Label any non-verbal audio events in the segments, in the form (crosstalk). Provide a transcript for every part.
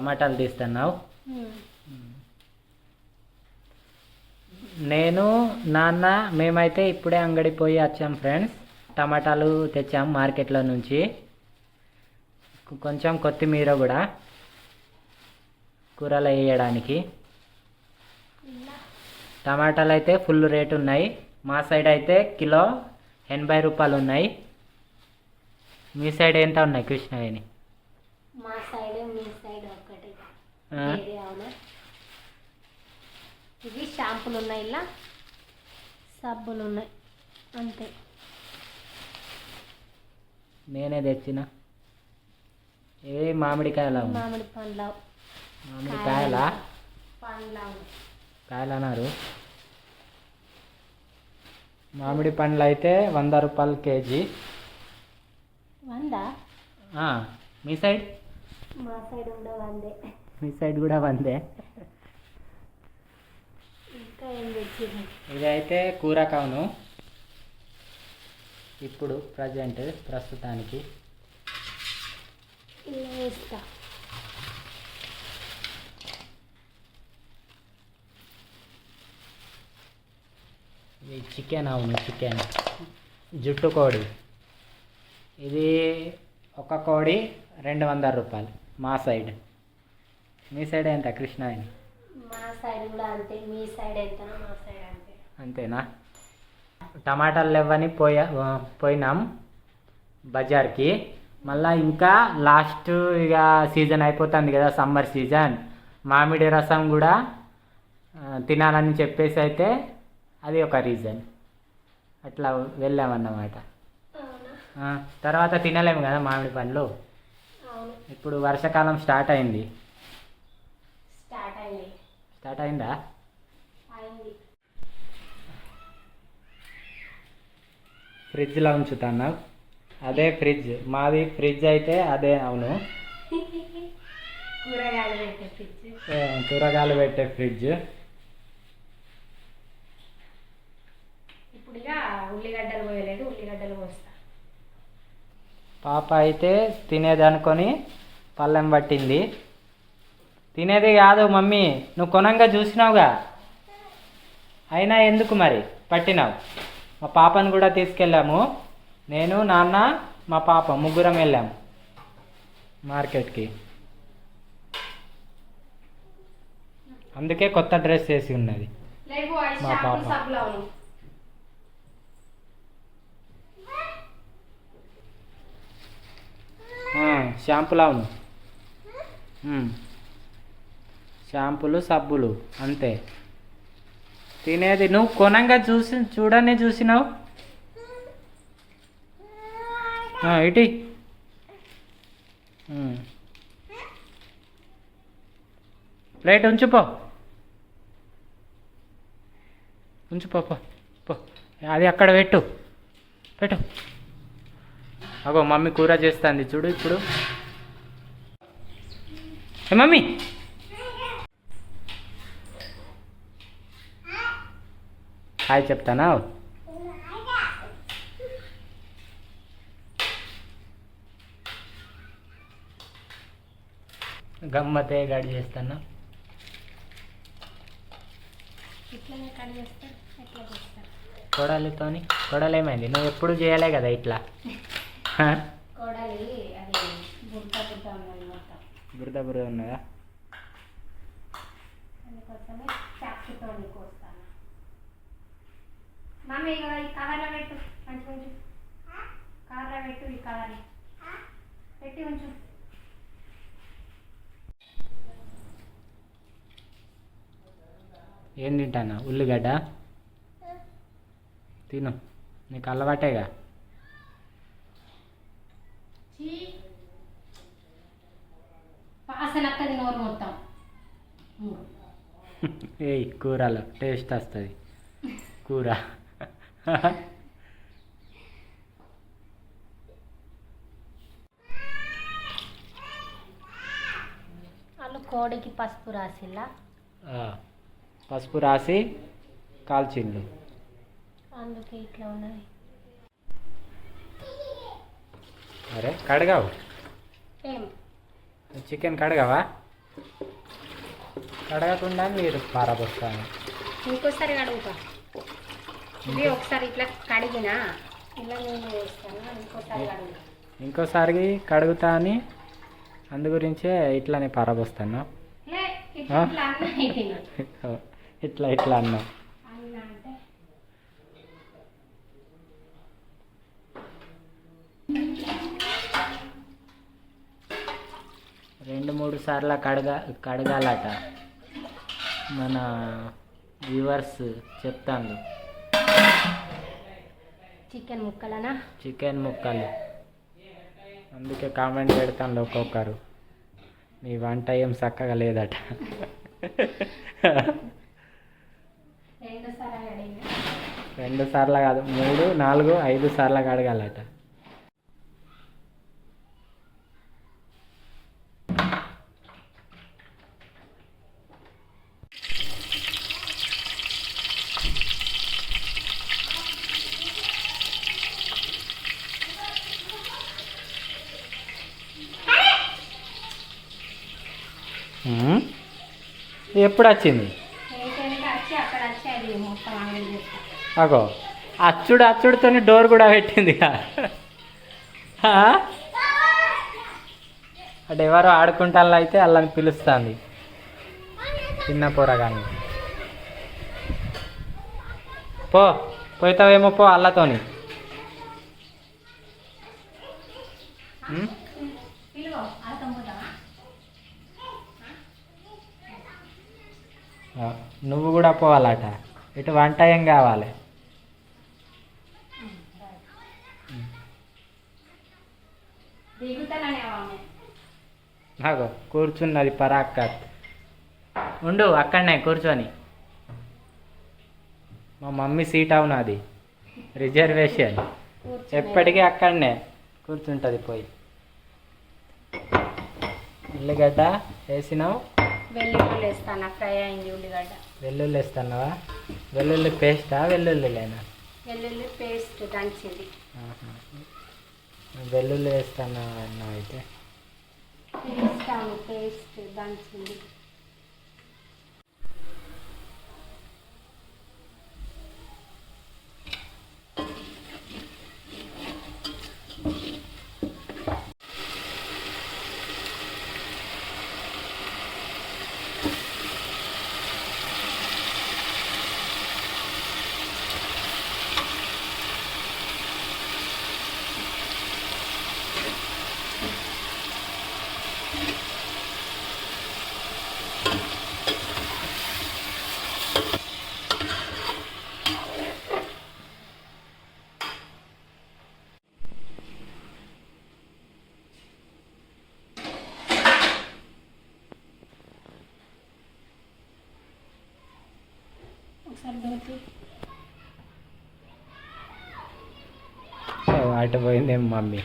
టమాటాలు తీస్తున్నావు. నేను నాన్న మేమైతే ఇప్పుడే అంగడి పోయి వచ్చాం ఫ్రెండ్స్. టమాటాలు తెచ్చాం మార్కెట్లో నుంచి. కొంచెం కొత్తిమీర కూడా కూరలో వేయడానికి. టమాటాలు అయితే ఫుల్ రేట్ ఉన్నాయి. మా సైడ్ అయితే కిలో ఎనభై రూపాయలు ఉన్నాయి. మీ సైడ్ ఎంత ఉన్నాయి కృష్ణవేణి? మా సైడ్ మీ సైడ్? వేరే అవునా? ఇవి షాంపులు ఉన్నాయి ఇలా? సబ్బులు ఉన్నాయి అంతే. నేనే తెచ్చిన. ఏ మామిడికాయలా మామిడి పండ్ల. మామిడికాయలా? పండ్ల కాయలు అన్నారు మామిడి పండ్లు అయితే వంద రూపాయలు కేజీ. వందా? మీ సైడ్? మా సైడ్ కూడా వందే. మీ సైడ్ కూడా వందే. ఇంకా ఏం తెచ్చింది ఇది అయితే కూర కావును ఇప్పుడు ప్రజెంట్ ప్రస్తుతానికి. ఇది చికెన్ అవును చికెన్. జుట్టు కోడి. ఇది ఒక కోడి రెండు వందల రూపాయలు మా సైడ్. మీ సైడ్ ఎంత కృష్ణాయని మా సైడ్ కూడా అంతే మీ సైడ్ ఎంత మా సైడ్ అంతే. అంతేనా? టమాటాలు లేవని పోయా పోయినాం బజార్కి. మళ్ళా ఇంకా లాస్ట్ ఇక సీజన్ అయిపోతుంది కదా సమ్మర్ సీజన్ మామిడి రసం కూడా తినాలని చెప్పేసి అయితే అది ఒక రీజన్ అట్లా వెళ్ళామన్నమాట. తర్వాత తినలేము కదా మామిడి పండ్లు? ఇప్పుడు వర్షాకాలం స్టార్ట్ అయింది. స్టార్ట్ అయిందా? ఫ్రిడ్జ్లో ఉంచుతాను? అదే ఫ్రిడ్జ్. మాది ఫ్రిడ్జ్ అయితే అదే అవును. కూరగాయలు పెట్టే ఫ్రిడ్జ్. ఉల్లిగడ్డలు పోయలేదు ఉల్లిగడ్డలు పోస్తా. పాప అయితే తినేది అనుకొని పళ్ళెం పట్టింది. తినేది కాదు మమ్మీ. నువ్వు కొనంగా చూసినావుగా. అయినా ఎందుకు మరి? పట్టినావు. మా పాపను కూడా తీసుకెళ్ళాము. నేను నాన్న మా పాప ముగ్గురం వెళ్ళాము మార్కెట్కి. అందుకే కొత్త డ్రెస్ వేసి ఉన్నది. మా పాప. ఆ, షాంపులు సబ్బులు అంతే. తినేది నువ్వు కొనంగా చూసి చూడనే చూసినావు? ఆ, ఇటీ. ప్లేట్ ఉంచుపో. ఉంచుపో పో పో. అది అక్కడ పెట్టు. పెట్టు. అగో మమ్మీ కూర చేస్తుంది. చూడు ఇప్పుడు. ఏ మమ్మీ! హాయ్ చెప్తానా? గమ్మతే గాడి చేస్తాను? కొడాలితోని కొడలేమైంది? నువ్వు ఎప్పుడు చేయలే కదా ఇట్లా? బురద బురద ఉన్నదా అందుకోసమే చాకుతో కోస్తాను మమ్మీ ఇగో ఈ కవర్లో పెట్టు మంచిగా ఉంచు. కవర్లో పెట్టు ఈ కవర్ పెట్టి ఉంచు. ఏం తింటానా? ఉల్లిగడ్డ? తిను. నీకు అలవాటేగా? వస్తుంది నోరు మొత్తం. (laughs) ఏయ్ కూరలో. టేస్ట్ వస్తుంది. కూర. వాళ్ళు కోడికి పసుపు రాసిల్లా పసుపు రాసి కాల్చిండు. అందుకే ఇట్లా ఉన్నది. అరే కడగావు? ఏం? చికెన్ కడగావా? కడగకుండా మీరు పారబోస్తాను. ఇంకోసారి కడుగుతా. ఇది ఒకసారి ఇట్లా కడిగినా. ఇలా నేను వేస్తాను ఇంకోసారి కడుగుతా. ఇంకోసారి కడుగుతా అని అందు గురించే ఇట్లానే పారబోస్తాను ఇట్లా? ఇట్లా అన్న రెండు మూడు సార్లు కడగా కడగాలట. మన వ్యూవర్స్ చెప్తాను చికెన్ ముక్కలనా? చికెన్ ముక్కలు. అందుకే కామెంట్ పెడతాను ఒక్కొక్కరు. మీ వంట ఏం చక్కగా లేదట. రెండు సార్లు కడిగినా రెండు సార్లు కాదు మూడు నాలుగు ఐదు సార్లు కడగాలట ఉమ్. ఎప్పుడు వచ్చింది ఏంటంటే వచ్చి అక్కడ వచ్చి అది మొత్తం ఎప్పుడు వచ్చింది అగో అచ్చుడు అచ్చుడుతోని డోర్ కూడా పెట్టింది అంటే ఎవరో ఆడుకుంటాను అయితే వాళ్ళని పిలుస్తుంది. చిన్న పోరగాన్ని. పో పోతావేమో పో అల్లతోని. నువ్వు కూడా పోవాలట. ఇటు వంట ఏం కావాలి. అగో కూర్చున్నది పరాక్కత్. ఉండు అక్కడనే కూర్చొని. మా మమ్మీ సీట్ అవునది రిజర్వేషన్. ఎప్పటికీ అక్కడనే కూర్చుంటుంది పోయి. ఉల్లిగడ్డ వేసినావు. వెల్లుల్లి వేస్తాను ఫ్రై అయింది ఉల్లిగడ్డ. వెల్లుల్లి వేస్తున్నావా వెల్లుల్లి పేస్టా? వెల్లుల్లిలేనా? వెల్లుల్లి పేస్ట్ దంచింది. వెల్లుల్లి అన్నావు అయితే వేస్తాను పేస్ట్ దంచింది. సో అటు పోయిందేం మమ్మీ?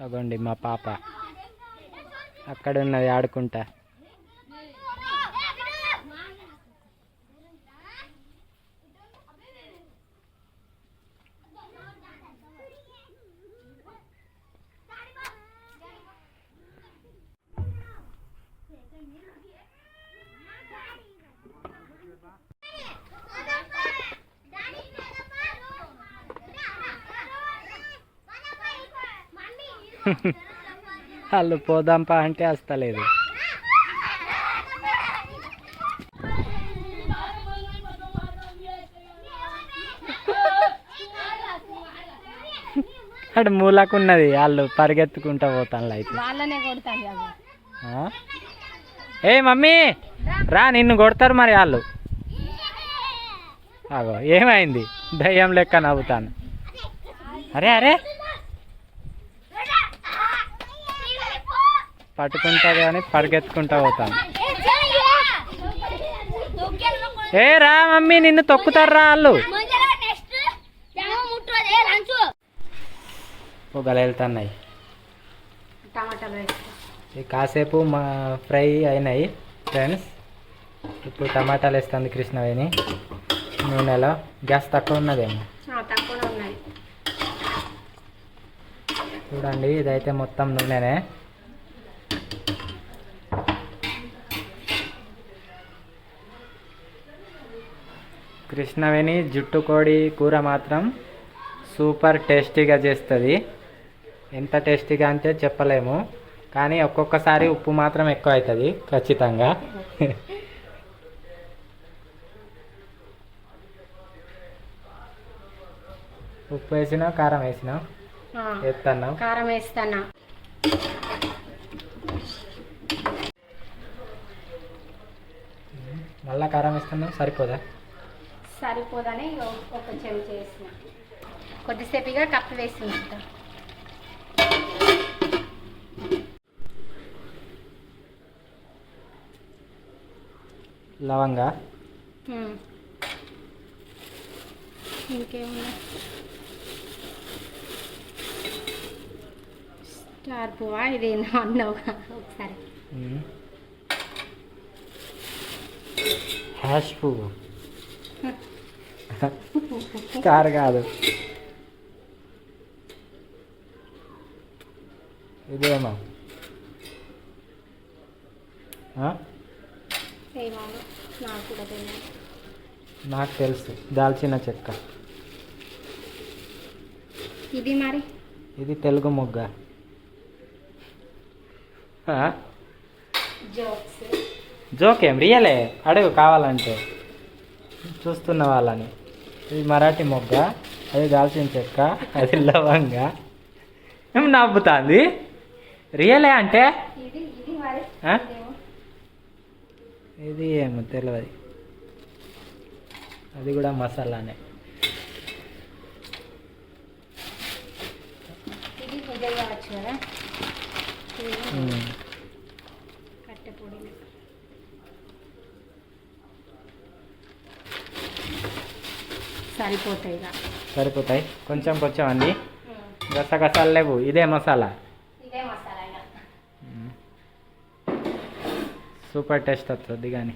అగోండి మా పాప. అక్కడ ఉన్నది ఆడుకుంటా. వాళ్ళు పోదాంపా అంటే వస్తలేదు. అక్కడ మూలకున్నది వాళ్ళు పరిగెత్తుకుంటా పోతాను అయితే? ఏ మమ్మీ రా నిన్ను కొడతారు మరి వాళ్ళు. అగో ఏమైంది? దయ్యం లెక్క నవ్వుతాను. అరే అరే. పట్టుకుంటుంది కానీ పరిగెత్తుకుంటా పోతాను. ఏ రా మమ్మీ నిన్ను తొక్కుతారు వాళ్ళు? పొగలు వెళ్తున్నాయి. కాసేపు మా ఫ్రై అయినాయి ఫ్రెండ్స్ ఇప్పుడు టమాటాలు వేస్తుంది కృష్ణవేణి. నూనెలో. గ్యాస్ తక్కువ ఉన్నదేమో. చూడండి ఇదైతే మొత్తం నూనెనే. కృష్ణవేణి జుట్టు కోడి కూర మాత్రం సూపర్ టేస్టీగా చేస్తుంది. ఎంత టేస్టీగా అంటే చెప్పలేము. కానీ ఒక్కొక్కసారి ఉప్పు మాత్రం ఎక్కువ అవుతుంది ఖచ్చితంగా. ఉప్పు వేసినా కారం వేసినా ఆ, వేస్తున్నాం కారం వేస్తానా మళ్ళా కారం వేస్తున్నాం సరిపోదా? సరిపోదని ఒక- ఒక చెంచా వేసిన కొద్దిసేపుగా కప్పు వేసి ఉంచుతా. లవంగా. ఇంకేమున్నా స్టార్ పువ్వా? ఇది అన్నావు ఒకసారి. హ్యాష్ పువ్వు. స్టార్ కాదు. ఇదేమో నాకు తెలుసు దాల్చిన చెక్క. ఇది మరి? ఇది తెలుగు మొగ్గ. జోకేం రియలే. అడుగు కావాలంటే. చూస్తున్న వాళ్ళని. ఇది మరాఠీ మొగ్గ అది దాల్చిన చెక్క అది లవంగా. ఏం నవ్వుతుంది? రియలే అంటే? ఇది ఏమో తెలియదు అది కూడా మసాలానే. కట్టె పొడి. సరిపోతాయి సరిపోతాయి. కొంచెం కొంచెం అండి. గసగసాలు లేవు. ఇదే మసాలా. ఇదే మసాలా. సూపర్ టేస్ట్ వస్తుంది కానీ.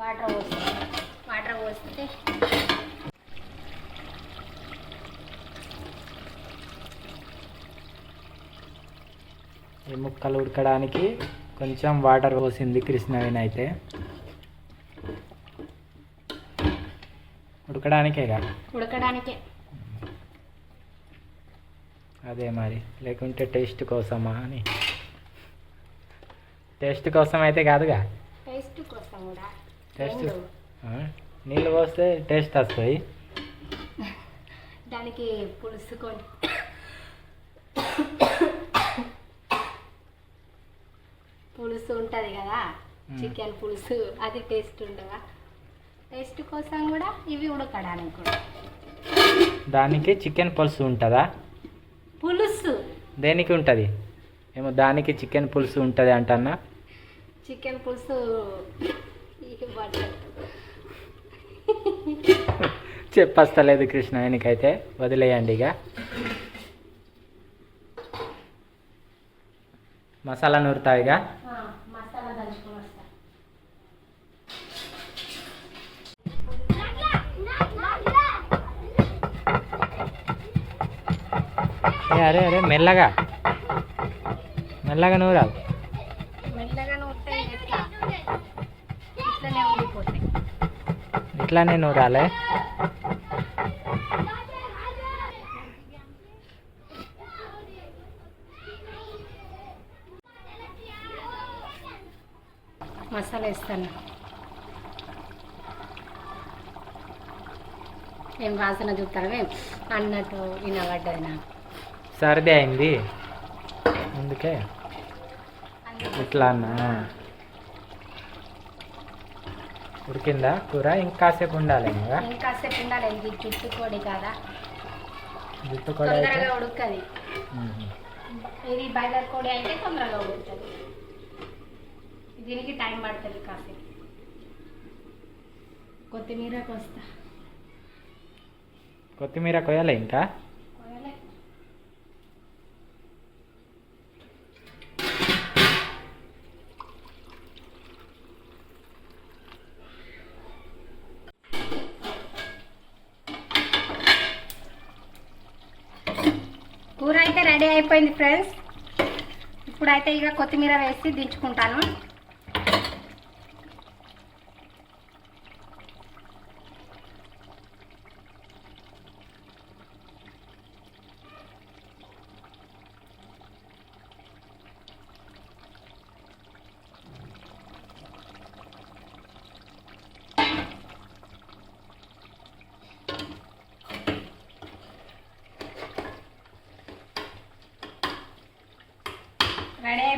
వాటర్ వాటర్ పోస్తే. ఈ ముక్కలు ఉడకడానికి కొంచెం వాటర్ పోసింది కృష్ణవేణి అయితే. ఉడకడానికేగా? ఉడకడానికే. అదే మరి లేకుంటే టేస్ట్ కోసమా అని. టేస్ట్ కోసం అయితే కాదుగా? టేస్ట్ కోసం కూడా. టేస్ట్? నీళ్ళు పోస్తే టేస్ట్ వస్తాయి. దానికి పులుసు కొని పులుసు ఉంటుంది కదా. చికెన్ పులుసు అది టేస్ట్ ఉండదా? టేస్ట్ కోసం కూడా ఇవి ఉడకడానికి కూడా. దానికి చికెన్ పులుసు ఉంటుందా? పులుసు. దేనికి ఉంటుంది? ఏమో దానికి చికెన్ పులుసు ఉంటుంది అంటన్నా. చికెన్ పులుసు చెప్పస్తలేదు కృష్ణ ఆయనకైతే వదిలేయండి ఇక. మసాలా నూరుతావు అరే అరే మెల్లగా మెల్లగా నూరాలు మెల్లగా నూరితే ఎట్లా ఇట్లనే ఉండిపోతాయి ఇట్లానే నూరాలే మసాలా వేస్తాను ఏం వాసన చూస్తారమే అన్నట్టు వినబడ్డది నాకు సర్ది అయింది. అందుకే ఇట్లా అన్నా ఉడికిందా కూర? ఇంకాసేపు ఉండాలి ఇంకా ఇంకాసేపు ఉండాలి. ఇది జుట్టు కోడి కదా. జుట్టు కూడా తొందరగా ఉడకది. ఇది బాయిలర్ కోడి అయితే తొందరగా ఉడుకుతుంది. దీనికి టైం పడుతుంది కాసేపు. కొత్తిమీర కోస్తా. కొత్తిమీర కొయ్యాలి ఇంకా కోయలే. అయిపోయింది ఫ్రెండ్స్ ఇప్పుడైతే ఇక కొత్తిమీర వేసి దించుకుంటాను.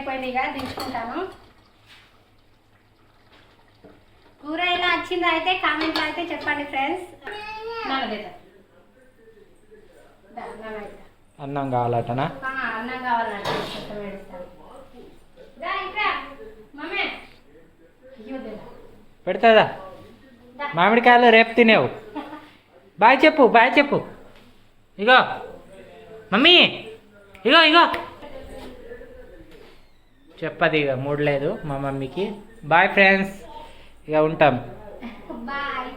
రెడీ అయిపోయింది ఇక దించుకుంటాను. కూర ఎలా వచ్చిందో అయితే కామెంట్లో అయితే చెప్పండి ఫ్రెండ్స్ అన్నం కావాలటనా? అన్నం కావాలంటే. పెడతాదా. మామిడికాయలు రేపు తినేవు. బాయ్ చెప్పు బాయ్ చెప్పు. ఇగో. మమ్మీ. ఇగో ఇగో. చెప్పది ఇక మూడలేదు మా మమ్మీకి. బాయ్ ఫ్రెండ్స్ ఇక ఉంటాం. బాయ్